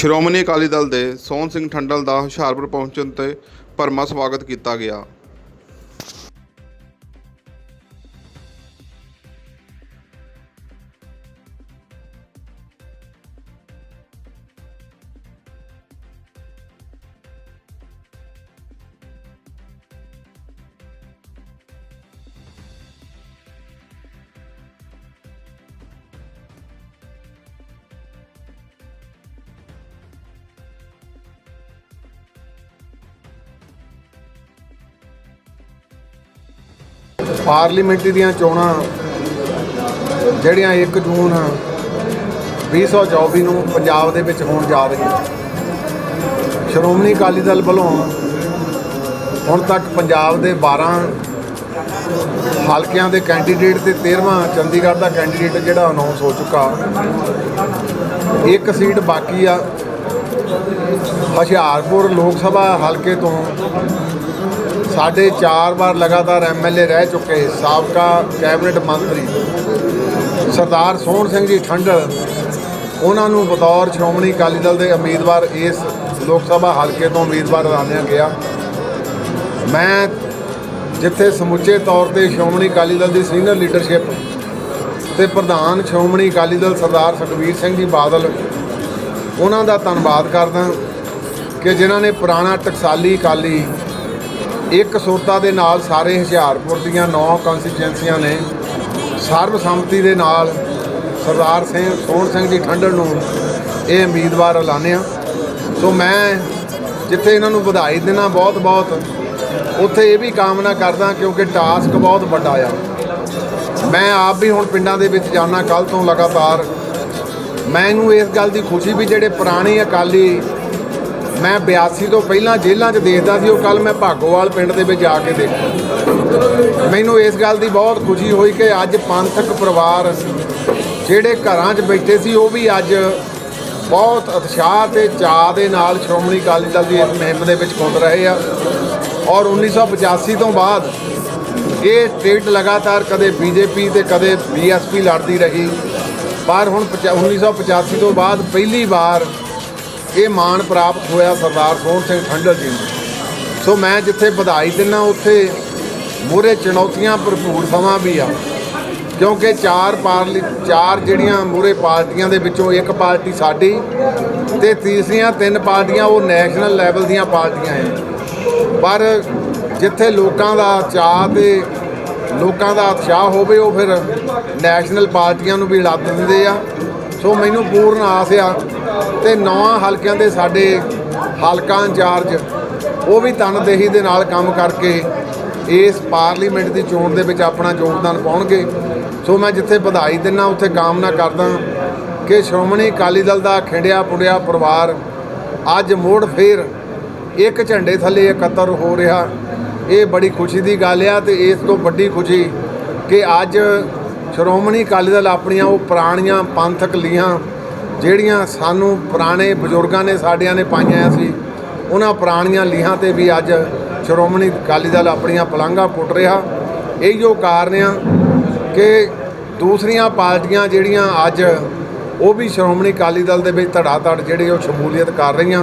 ਸ਼੍ਰੋਮਣੀ ਅਕਾਲੀ ਦਲ ਦੇ ਸੋਹਣ ਸਿੰਘ ਠੰਡਲ ਦਾ ਹੁਸ਼ਿਆਰਪੁਰ ਪਹੁੰਚਣ ਤੇ ਭਰਮਾ ਸਵਾਗਤ ਕੀਤਾ ਗਿਆ। ਪਾਰਲੀਮੈਂਟ ਦੀਆਂ ਚੋਣਾਂ ਜਿਹੜੀਆਂ 1 ਜੂਨ 2024 ਨੂੰ ਪੰਜਾਬ ਦੇ ਵਿੱਚ ਹੋਣ ਜਾ ਰਹੀਆਂ। ਸ਼੍ਰੋਮਣੀ ਅਕਾਲੀ ਦਲ ਵੱਲੋਂ ਹੁਣ ਤੱਕ ਪੰਜਾਬ ਦੇ 12 ਹਲਕਿਆਂ ਦੇ ਕੈਂਡੀਡੇਟ ਤੇ 13ਵਾਂ ਚੰਡੀਗੜ੍ਹ ਦਾ ਕੈਂਡੀਡੇਟ ਜਿਹੜਾ ਅਨਾਉਂਸ ਹੋ ਚੁੱਕਾ। ਇੱਕ ਸੀਟ ਬਾਕੀ ਆ। ਹੁਸ਼ਿਆਰਪੁਰ ਲੋਕ ਸਭਾ ਹਲਕੇ ਤੋਂ ਸਾਡੇ 4 ਵਾਰ ਲਗਾਤਾਰ ਐਮਐਲਏ ਰਹਿ ਚੁੱਕੇ ਸਾਬਕਾ ਕੈਬਨਿਟ ਮੰਤਰੀ ਸਰਦਾਰ ਸੋਹਣ ਸਿੰਘ ਜੀ ਠੰਡਲ, ਉਹਨਾਂ ਨੂੰ ਬਤੌਰ ਸ਼੍ਰੋਮਣੀ ਅਕਾਲੀ ਦਲ ਦੇ ਉਮੀਦਵਾਰ ਇਸ ਲੋਕ ਸਭਾ ਹਲਕੇ ਤੋਂ ਉਮੀਦਵਾਰ ਐਲਾਨਿਆ ਗਿਆ। ਮੈਂ ਜਿੱਥੇ ਸਮੁੱਚੇ ਤੌਰ ਤੇ ਸ਼੍ਰੋਮਣੀ ਅਕਾਲੀ ਦਲ ਦੀ ਸੀਨੀਅਰ ਲੀਡਰਸ਼ਿਪ ਤੇ ਪ੍ਰਧਾਨ ਸ਼੍ਰੋਮਣੀ ਅਕਾਲੀ ਦਲ ਸਰਦਾਰ ਸੁਖਬੀਰ ਸਿੰਘ ਜੀ ਬਾਦਲ, ਉਹਨਾਂ ਦਾ ਧੰਨਵਾਦ ਕਰਦਾ ਕਿ ਜਿਨ੍ਹਾਂ ਨੇ ਪੁਰਾਣਾ ਟਕਸਾਲੀ ਅਕਾਲੀ ਇੱਕ ਸੁਰਤਾ ਦੇ ਨਾਲ ਸਾਰੇ ਹੁਸ਼ਿਆਰਪੁਰ ਦੀਆਂ ਨੌ ਕਨਸਟੀਚੁਐਂਸੀਆਂ ਨੇ ਸਰਬਸੰਮਤੀ ਦੇ ਨਾਲ ਸਰਦਾਰ ਸਿੰਘ, ਸੋਹਣ ਸਿੰਘ ਜੀ ਠੰਡਲ ਨੂੰ ਇਹ ਉਮੀਦਵਾਰ ਐਲਾਨਿਆ। ਸੋ ਮੈਂ ਜਿੱਥੇ ਇਹਨਾਂ ਨੂੰ ਵਧਾਈ ਦੇਣਾ ਬਹੁਤ ਬਹੁਤ ਉੱਥੇ ਇਹ ਵੀ ਕਾਮਨਾ ਕਰਦਾ ਕਿਉਂਕਿ ਟਾਸਕ ਬਹੁਤ ਵੱਡਾ ਆ। ਮੈਂ ਆਪ ਵੀ ਹੁਣ ਪਿੰਡਾਂ ਦੇ ਵਿੱਚ ਜਾਣਾ ਕੱਲ ਤੋਂ ਲਗਾਤਾਰ। ਮੈਨੂੰ ਇਸ ਗੱਲ ਦੀ ਖੁਸ਼ੀ ਵੀ ਜਿਹੜੇ ਪੁਰਾਣੇ ਅਕਾਲੀ ਮੈਂ 82 ਤੋਂ ਪਹਿਲਾਂ ਜੇਲ੍ਹਾਂ 'ਚ ਦੇਖਦਾ ਸੀ, ਉਹ ਕੱਲ ਮੈਂ ਭਾਗੋਵਾਲ ਪਿੰਡ ਦੇ ਵਿੱਚ ਜਾ ਕੇ ਦੇਖਿਆ। ਮੈਨੂੰ ਇਸ ਗੱਲ ਦੀ ਬਹੁਤ ਖੁਸ਼ੀ ਹੋਈ ਕਿ ਅੱਜ ਪੰਥਕ ਪਰਿਵਾਰ ਜਿਹੜੇ ਘਰਾਂ 'ਚ ਬੈਠੇ ਸੀ, ਉਹ ਵੀ ਅੱਜ ਬਹੁਤ ਉਤਸ਼ਾਹ ਤੇ ਚਾਅ ਦੇ ਨਾਲ ਸ਼੍ਰੋਮਣੀ ਅਕਾਲੀ ਦਲ ਦੀ ਇਸ ਮੁਹਿੰਮ ਦੇ ਵਿੱਚ ਖੁੰਦ ਰਹੇ ਆ। ਔਰ 1985 ਤੋਂ ਬਾਅਦ ਇਹ ਸਟੇਟ ਲਗਾਤਾਰ ਕਦੇ ਬੀਜੇਪੀ ਤੇ ਕਦੇ ਬੀਐਸਪੀ ਲੜਦੀ ਰਹੀ। ਪਰ ਹੁਣ ਪਚਾ- 1985 ਤੋਂ ਬਾਅਦ ਪਹਿਲੀ ਵਾਰ ਇਹ ਮਾਣ ਪ੍ਰਾਪਤ ਹੋਇਆ ਸਰਦਾਰ ਸੋਹਣ ਸਿੰਘ ਠੰਡਲ ਜੀ ਨੂੰ। ਸੋ ਮੈਂ ਜਿੱਥੇ ਵਧਾਈ ਦਿੰਨਾ, ਉੱਥੇ ਮੂਹਰੇ ਚੁਣੌਤੀਆਂ ਭਰਪੂਰ ਸਮਾਂ ਵੀ ਆ। ਕਿਉਂਕਿ ਚਾਰ ਪਾਰਲੀ, ਚਾਰ ਜਿਹੜੀਆਂ ਮੂਹਰੇ ਪਾਰਟੀਆਂ ਦੇ ਵਿੱਚੋਂ ਇੱਕ ਪਾਰਟੀ ਸਾਡੀ ਤੇ ਤੀਸਰੀਆਂ ਤਿੰਨ ਪਾਰਟੀਆਂ ਉਹ ਨੈਸ਼ਨਲ ਲੈਵਲ ਦੀਆਂ ਪਾਰਟੀਆਂ ਆ ਪਰ ਜਿੱਥੇ ਲੋਕਾਂ ਦਾ ਚਾਹ ਤੇ ਲੋਕਾਂ ਦਾ ਉਤਸ਼ਾਹ ਹੋਵੇ, ਉਹ ਫਿਰ ਨੈਸ਼ਨਲ ਪਾਰਟੀਆਂ ਨੂੰ ਵੀ ਲੱਦ ਦਿੰਦੇ ਆ। ਸੋ ਮੈਨੂੰ ਪੂਰਨ ਆਸ ਆ ਤੇ ਨੌਂ ਹਲਕਿਆਂ ਦੇ ਸਾਡੇ ਹਲਕਾ ਇੰਚਾਰਜ ਉਹ ਵੀ ਤਨਦੇਹੀ ਦੇ ਨਾਲ ਕੰਮ ਕਰਕੇ ਇਸ ਪਾਰਲੀਮੈਂਟ ਦੀ ਚੋਣ ਦੇ ਵਿੱਚ ਆਪਣਾ ਯੋਗਦਾਨ ਪਾਉਣਗੇ। ਸੋ ਮੈਂ ਜਿੱਥੇ ਵਧਾਈ ਦਿੰਨਾ, ਉੱਥੇ ਕਾਮਨਾ ਕਰਦਾ ਕਿ ਸ਼੍ਰੋਮਣੀ ਅਕਾਲੀ ਦਲ ਦਾ ਖਿੰਡਿਆ ਪੁੰਡਿਆ ਪਰਿਵਾਰ ਅੱਜ ਮੋੜ ਫੇਰ ਇੱਕ ਝੰਡੇ ਥੱਲੇ ਇਕੱਤਰ ਹੋ ਰਿਹਾ। ਇਹ ਬੜੀ ਖੁਸ਼ੀ ਦੀ ਗੱਲ ਆ ਤੇ ਇਸ ਤੋਂ ਵੱਡੀ ਖੁਸ਼ੀ ਕਿ ਅੱਜ ਸ਼੍ਰੋਮਣੀ ਅਕਾਲੀ ਦਲ ਆਪਣੀਆਂ ਉਹ ਪੁਰਾਣੀਆਂ ਪੰਥਕ ਲੀਹਾਂ ਜਿਹੜੀਆਂ ਸਾਨੂੰ ਪੁਰਾਣੇ ਬਜ਼ੁਰਗਾਂ ਨੇ ਸਾਡਿਆਂ ਨੇ ਪਾਈਆਂ ਸੀ, ਉਹਨਾਂ ਪੁਰਾਣੀਆਂ ਲੀਹਾਂ ਤੇ ਵੀ ਅੱਜ ਸ਼੍ਰੋਮਣੀ ਅਕਾਲੀ ਦਲ ਆਪਣੀਆਂ ਪਲਾਂਘਾਂ ਪੁੱਟ ਰਿਹਾ। ਇਹ ਕਾਰਨ ਆ ਕਿ ਦੂਸਰੀਆਂ ਪਾਰਟੀਆਂ ਜਿਹੜੀਆਂ ਅੱਜ, ਉਹ ਵੀ ਸ਼੍ਰੋਮਣੀ ਅਕਾਲੀ ਦਲ ਦੇ ਵਿੱਚ ਧੜਾ ਧੜ ਜਿਹੜੇ ਉਹ ਸ਼ਮੂਲੀਅਤ ਕਰ ਰਹੀਆਂ।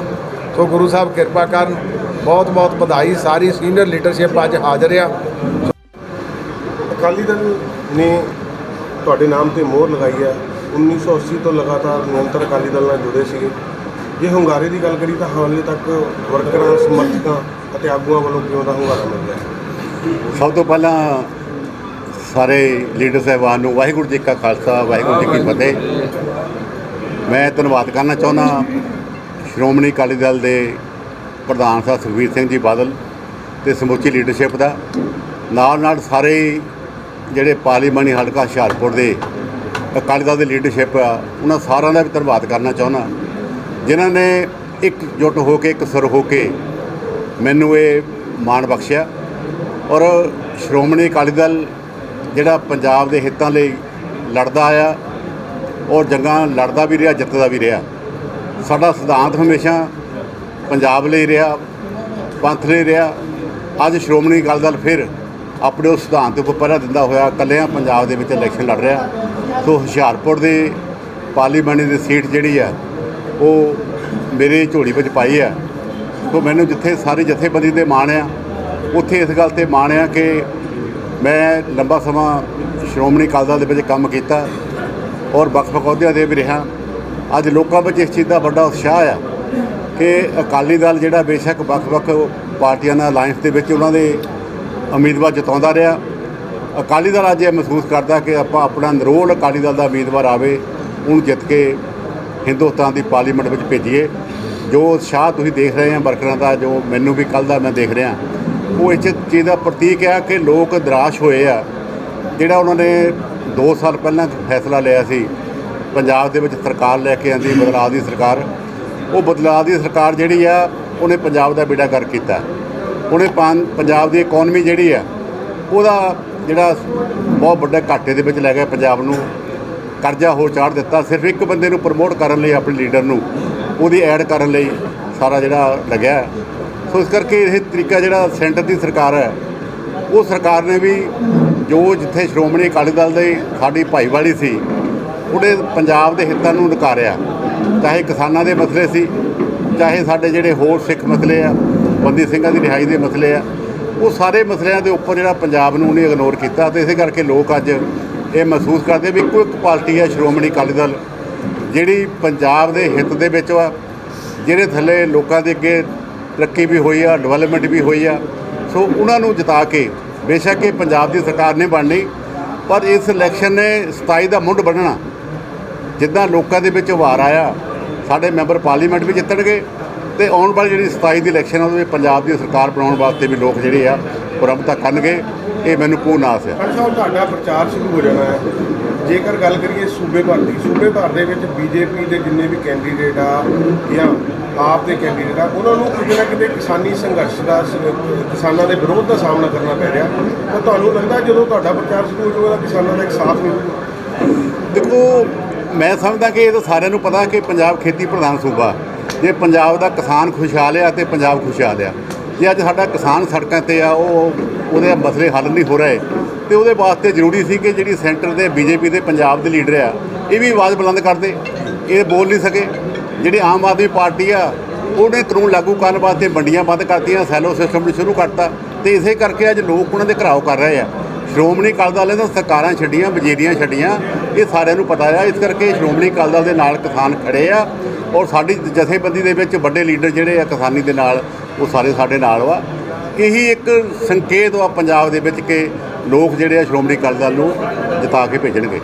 ਸੋ ਗੁਰੂ ਸਾਹਿਬ ਕਿਰਪਾ ਕਰਨ, ਬਹੁਤ ਬਹੁਤ ਵਧਾਈ, ਸਾਰੀ ਸੀਨੀਅਰ ਲੀਡਰਸ਼ਿਪ ਅੱਜ ਹਾਜ਼ਰ ਆ। ਅਕਾਲੀ ਦਲ ਨੇ ਤੁਹਾਡੇ ਨਾਮ ਤੇ ਮੋਹਰ ਲਗਾਈ ਹੈ। 1980 ਤੋਂ ਲਗਾਤਾਰ ਨਿਰੰਤਰ ਅਕਾਲੀ ਦਲ ਨਾਲ ਜੁੜੇ ਸੀਗੇ। ਜੇ ਹੁੰਗਾਰੇ ਦੀ ਗੱਲ ਕਰੀ ਤਾਂ ਹਾਲੇ ਤੱਕ ਵਰਕਰਾਂ, ਸਮਰਥਕਾਂ ਅਤੇ ਆਗੂਆਂ ਵੱਲੋਂ ਕਿਉਂ ਦਾ ਹੁੰਗਾਰਾ ਮਿਲ ਰਿਹਾ ਸਭ ਤੋਂ ਪਹਿਲਾਂ ਸਾਰੇ ਲੀਡਰ ਸਾਹਿਬਾਨ ਨੂੰ ਵਾਹਿਗੁਰੂ ਜੀ ਕਾ ਖਾਲਸਾ, ਵਾਹਿਗੁਰੂ ਜੀ ਕੀ ਫਤਿਹ। ਮੈਂ ਧੰਨਵਾਦ ਕਰਨਾ ਚਾਹੁੰਦਾ ਸ਼੍ਰੋਮਣੀ ਅਕਾਲੀ ਦਲ ਦੇ ਪ੍ਰਧਾਨ ਸਾਹਿਬ ਸੁਖਬੀਰ ਸਿੰਘ ਜੀ ਬਾਦਲ ਤੇ ਸਮੁੱਚੀ ਲੀਡਰਸ਼ਿਪ ਦਾ। ਨਾਲ ਨਾਲ ਸਾਰੇ ਜਿਹੜੇ ਪਾਰਲੀਮਾਨੀ ਹਲਕਾ ਹੁਸ਼ਿਆਰਪੁਰ ਦੇ ਅਕਾਲੀ ਦਲ ਦੀ ਲੀਡਰਸ਼ਿਪ ਆ, ਉਹਨਾਂ ਸਾਰਿਆਂ ਦਾ ਵੀ ਧੰਨਵਾਦ ਕਰਨਾ ਚਾਹੁੰਦਾ। ਜਿਨ੍ਹਾਂ ਨੇ ਇੱਕ ਇਕਜੁੱਟ ਹੋ ਕੇ, ਇੱਕ ਸੁਰ ਹੋ ਕੇ ਮੈਨੂੰ ਇਹ ਮਾਣ ਬਖਸ਼ਿਆ। ਔਰ ਸ਼੍ਰੋਮਣੀ ਅਕਾਲੀ ਦਲ ਜਿਹੜਾ ਪੰਜਾਬ ਦੇ ਹਿੱਤਾਂ ਲਈ ਲੜਦਾ ਆਇਆ ਔਰ ਜੰਗਾਂ ਲੜਦਾ ਵੀ ਰਿਹਾ, ਜਿੱਤਦਾ ਵੀ ਰਿਹਾ। ਸਾਡਾ ਸਿਧਾਂਤ ਹਮੇਸ਼ਾ ਪੰਜਾਬ ਲਈ ਰਿਹਾ, ਪੰਥ ਲਈ ਰਿਹਾ। ਅੱਜ ਸ਼੍ਰੋਮਣੀ ਅਕਾਲੀ ਦਲ ਫਿਰ ਆਪਣੇ ਉਸ ਸਿਧਾਂਤ ਉੱਪਰ ਪਹਿਰਾ ਦਿੰਦਾ ਹੋਇਆ, ਇਕੱਲਿਆਂ ਪੰਜਾਬ ਦੇ ਵਿੱਚ ਇਲੈਕਸ਼ਨ ਲੜ ਰਿਹਾ। ਸੋ ਹੁਸ਼ਿਆਰਪੁਰ ਦੇ ਪਾਰਲੀਮੈਂਟ ਦੀ ਸੀਟ ਜਿਹੜੀ ਆ ਉਹ ਮੇਰੇ ਝੋਲੀ ਵਿੱਚ ਪਾਈ ਆ ਸੋ ਮੈਨੂੰ ਜਿੱਥੇ ਸਾਰੀ ਜਥੇਬੰਦੀ 'ਤੇ ਮਾਣ ਆ ਉੱਥੇ ਇਸ ਗੱਲ ਤੇ ਮਾਣ ਆ ਕਿ ਮੈਂ ਲੰਬਾ ਸਮਾਂ ਸ਼੍ਰੋਮਣੀ ਅਕਾਲੀ ਦਲ ਦੇ ਵਿੱਚ ਕੰਮ ਕੀਤਾ ਔਰ ਵੱਖ-ਵੱਖ ਅਹੁਦਿਆਂ ਦੇ ਵੀ ਰਿਹਾ। ਅੱਜ ਲੋਕਾਂ ਵਿੱਚ ਇਸ ਚੀਜ਼ ਦਾ ਵੱਡਾ ਉਤਸ਼ਾਹ ਆ ਕਿ ਅਕਾਲੀ ਦਲ ਜਿਹੜਾ ਬੇਸ਼ੱਕ ਵੱਖ-ਵੱਖ ਪਾਰਟੀਆਂ ਨਾਲ ਅਲਾਈਅੰਸ ਦੇ ਵਿੱਚ ਉਹਨਾਂ ਦੇ ਉਮੀਦਵਾਰ ਜਿਤਾਉਂਦਾ ਰਿਹਾ। ਅਕਾਲੀ ਦਲ ਅੱਜ ਇਹ ਮਹਿਸੂਸ ਕਰਦਾ ਕਿ ਆਪਾਂ ਆਪਣਾ ਨਰੋਲ ਅਕਾਲੀ ਦਲ ਦਾ ਉਮੀਦਵਾਰ ਆਵੇ, ਉਹਨੂੰ ਜਿੱਤ ਕੇ ਹਿੰਦੁਸਤਾਨ ਦੀ ਪਾਰਲੀਮੈਂਟ ਵਿੱਚ ਭੇਜੀਏ। ਜੋ ਉਤਸ਼ਾਹ ਤੁਸੀਂ ਦੇਖ ਰਹੇ ਆ ਵਰਕਰਾਂ ਦਾ, ਜੋ ਮੈਨੂੰ ਵੀ ਕੱਲ ਦਾ ਮੈਂ ਦੇਖ ਰਿਹਾ। ਉਹ ਇਸ ਚੀਜ਼ ਦਾ ਪ੍ਰਤੀਕ ਹੈ ਕਿ ਲੋਕ ਨਿਰਾਸ਼ ਹੋਏ ਆ। ਜਿਹੜਾ ਉਹਨਾਂ ਨੇ 2 ਸਾਲ ਪਹਿਲਾਂ ਫੈਸਲਾ ਲਿਆ ਸੀ, ਪੰਜਾਬ ਦੇ ਵਿੱਚ ਸਰਕਾਰ ਲੈ ਕੇ ਆਂਦੀ ਬਦਲਾਅ ਦੀ ਸਰਕਾਰ, ਉਹ ਬਦਲਾਅ ਦੀ ਸਰਕਾਰ ਜਿਹੜੀ ਆ, ਉਹਨੇ ਪੰਜਾਬ ਦਾ ਬੇੜਾ ਗਰਕ ਕੀਤਾ। ਉਹਨੇ ਪੰਜਾਬ ਦੀ ਇਕਨੋਮੀ ਜਿਹੜੀ ਆ, ਉਹਦਾ ਜਿਹੜਾ ਬਹੁਤ ਵੱਡੇ ਘਾਟੇ ਦੇ ਵਿੱਚ ਲੈ ਗਿਆ ਪੰਜਾਬ ਨੂੰ, ਕਰਜ਼ਾ ਹੋਰ ਚਾੜ ਦਿੱਤਾ, ਸਿਰਫ ਇੱਕ ਬੰਦੇ ਨੂੰ ਪ੍ਰਮੋਟ ਕਰਨ ਲਈ, ਆਪਣੇ ਲੀਡਰ ਨੂੰ, ਉਹਦੀ ਐਡ ਕਰਨ ਲਈ ਸਾਰਾ ਜਿਹੜਾ ਲੱਗਿਆ ਸੋ ਇਸ ਕਰਕੇ ਇਹ ਤਰੀਕਾ ਜਿਹੜਾ ਸੈਂਟਰ ਦੀ ਸਰਕਾਰ ਹੈ, ਉਹ ਸਰਕਾਰ ਨੇ ਵੀ ਜੋ ਜਿੱਥੇ ਸ਼੍ਰੋਮਣੀ ਅਕਾਲੀ ਦਲ ਦੇ ਸਾਡੀ ਭਾਈਵਾਲੀ ਸੀ ਉਹਨੇ ਪੰਜਾਬ ਦੇ ਹਿੱਤਾਂ ਨੂੰ ਨਕਾਰਿਆ। ਚਾਹੇ ਕਿਸਾਨਾਂ ਦੇ ਮਸਲੇ ਸੀ, ਚਾਹੇ ਸਾਡੇ ਜਿਹੜੇ ਹੋਰ ਸਿੱਖ ਮਸਲੇ ਆ, ਬੰਦੀ ਸਿੰਘਾਂ ਦੀ ਰਿਹਾਈ ਦੇ ਮਸਲੇ ਆ ਉਹ ਸਾਰੇ ਮਸਲਿਆਂ ਦੇ ਉੱਪਰ ਜਿਹੜਾ ਪੰਜਾਬ ਨੂੰ ਉਹਨੇ ਇਗਨੋਰ ਕੀਤਾ ਤੇ ਇਸੇ ਕਰਕੇ ਲੋਕ ਅੱਜ ਇਹ ਮਹਿਸੂਸ ਕਰਦੇ ਵੀ ਇੱਕੋ ਇੱਕ ਪਾਰਟੀ ਹੈ ਸ਼੍ਰੋਮਣੀ ਅਕਾਲੀ ਦਲ, ਜਿਹੜੀ ਪੰਜਾਬ ਦੇ ਹਿੱਤ ਦੇ ਵਿੱਚ ਆ ਜਿਹੜੇ ਥੱਲੇ ਲੋਕਾਂ ਦੇ ਅੱਗੇ ਤਰੱਕੀ ਵੀ ਹੋਈ ਆ ਡਿਵੈਲਪਮੈਂਟ ਵੀ ਹੋਈ ਆ, ਸੋ ਉਹਨਾਂ ਨੂੰ ਜਿਤਾ ਕੇ ਬੇਸ਼ੱਕ ਇਹ ਪੰਜਾਬ ਦੀ ਸਰਕਾਰ ਨੇ ਬਣਨੀ, ਪਰ ਇਸ ਇਲੈਕਸ਼ਨ ਨੇ 27 ਦਾ ਮੁੱਢ ਬਣਨਾ, ਜਿੱਦਾਂ ਲੋਕਾਂ ਦੇ ਵਿੱਚ ਉਭਾਰ ਆਇਆ, ਸਾਡੇ ਮੈਂਬਰ ਪਾਰਲੀਮੈਂਟ ਵੀ ਜਿੱਤਣਗੇ ਤੇ ਆਉਣ ਵਾਲੀ ਜਿਹੜੀ 27 ਦੀ ਇਲੈਕਸ਼ਨ ਆ ਉਹਦੇ ਵਿੱਚ ਪੰਜਾਬ ਦੀ ਸਰਕਾਰ ਬਣਾਉਣ ਵਾਸਤੇ ਵੀ ਲੋਕ ਜਿਹੜੇ ਆ ਪ੍ਰਮਤਾ ਕਰਨਗੇ। ਇਹ ਮੈਨੂੰ ਪੂਰਨ ਆਸ ਹੈ ਸਾਹਿਬ ਤੁਹਾਡਾ ਪ੍ਰਚਾਰ ਸ਼ੁਰੂ ਹੋ ਜਾਣਾ ਹੈ। ਜੇਕਰ ਗੱਲ ਕਰੀਏ ਸੂਬੇ ਭਰ ਦੀ ਸੂਬੇ ਭਰ ਦੇ ਵਿੱਚ ਬੀਜੇਪੀ ਦੇ ਜਿੰਨੇ ਵੀ ਕੈਂਡੀਡੇਟ ਆ ਜਾਂ ਆਪ ਦੇ ਕੈਂਡੀਡੇਟ ਆ ਉਹਨਾਂ ਨੂੰ ਕਿਤੇ ਨਾ ਕਿਤੇ ਕਿਸਾਨੀ ਸੰਘਰਸ਼ ਦਾ ਕਿਸਾਨਾਂ ਦੇ ਵਿਰੋਧ ਦਾ ਸਾਹਮਣਾ ਕਰਨਾ ਪੈ ਰਿਹਾ। ਤਾਂ ਤੁਹਾਨੂੰ ਲੱਗਦਾ ਜਦੋਂ ਤੁਹਾਡਾ ਪ੍ਰਚਾਰ ਸ਼ੁਰੂ ਹੋ ਜਾਊਗਾ ਤਾਂ ਕਿਸਾਨਾਂ ਦਾ ਇੱਕ ਸਾਥ ਮਿਲੂਗਾ ਦੇਖੋ ਮੈਂ ਸਮਝਦਾ ਕਿ ਇਹ ਤਾਂ ਸਾਰਿਆਂ ਨੂੰ ਪਤਾ ਕਿ ਪੰਜਾਬ ਖੇਤੀ ਪ੍ਰਧਾਨ ਸੂਬਾ। ਜੇ ਪੰਜਾਬ ਦਾ ਕਿਸਾਨ ਖੁਸ਼ਹਾਲ ਆ ਤੇ ਪੰਜਾਬ ਖੁਸ਼ਹਾਲ ਆ। ਜੇ ਅੱਜ ਸਾਡਾ ਕਿਸਾਨ ਸੜਕਾਂ ਤੇ ਆ, ਉਹ ਉਹਦੇ ਮਸਲੇ ਹੱਲ ਨਹੀਂ ਹੋ ਰਹੇ, ਤੇ ਉਹਦੇ ਵਾਸਤੇ ਜ਼ਰੂਰੀ ਸੀ ਕਿ ਜਿਹੜੀ ਸੈਂਟਰ ਦੇ ਬੀਜੇਪੀ ਦੇ ਪੰਜਾਬ ਦੇ ਲੀਡਰ ਆ, ਇਹ ਵੀ ਆਵਾਜ਼ ਬੁਲੰਦ ਕਰਦੇ ਇਹ ਬੋਲ ਨਹੀਂ ਸਕੇ। ਜਿਹੜੀ ਆਮ ਆਦਮੀ ਪਾਰਟੀ ਆ, ਉਹਨੇ ਕਾਨੂੰਨ ਲਾਗੂ ਕਰਨ ਵਾਸਤੇ ਮੰਡੀਆਂ ਬੰਦ ਕਰਤੀਆਂ, ਸੈਲੋ ਸਿਸਟਮ ਨੂੰ ਸ਼ੁਰੂ ਕਰਤਾ, ਤੇ ਇਸੇ ਕਰਕੇ ਅੱਜ ਲੋਕ ਉਹਨਾਂ ਦੇ ਘਰਾਓ ਕਰ ਰਹੇ ਆ। ਸ਼੍ਰੋਮਣੀ ਅਕਾਲੀ ਦਲ ਨੇ ਤਾਂ ਸਰਕਾਰਾਂ ਛੱਡੀਆਂ ਵਜ਼ੀਰੀਆਂ ਛੱਡੀਆਂ। ਇਹ ਸਾਰਿਆਂ ਨੂੰ ਪਤਾ ਆ। ਇਸ ਕਰਕੇ ਸ਼੍ਰੋਮਣੀ ਅਕਾਲੀ ਦਲ ਦੇ ਨਾਲ ਕਿਸਾਨ ਖੜੇ ਆ ਔਰ ਸਾਡੀ ਜਥੇਬੰਦੀ ਦੇ ਵਿੱਚ ਵੱਡੇ ਲੀਡਰ ਜਿਹੜੇ ਆ ਕਿਸਾਨੀ ਦੇ ਨਾਲ, ਉਹ ਸਾਰੇ ਸਾਡੇ ਨਾਲ ਵਾ। ਇਹੀ ਇੱਕ ਸੰਕੇਤ ਵਾ ਪੰਜਾਬ ਦੇ ਵਿੱਚ ਕਿ ਲੋਕ ਜਿਹੜੇ ਆ ਸ਼੍ਰੋਮਣੀ ਅਕਾਲੀ ਦਲ ਨੂੰ ਜਿਤਾ ਕੇ ਭੇਜਣਗੇ।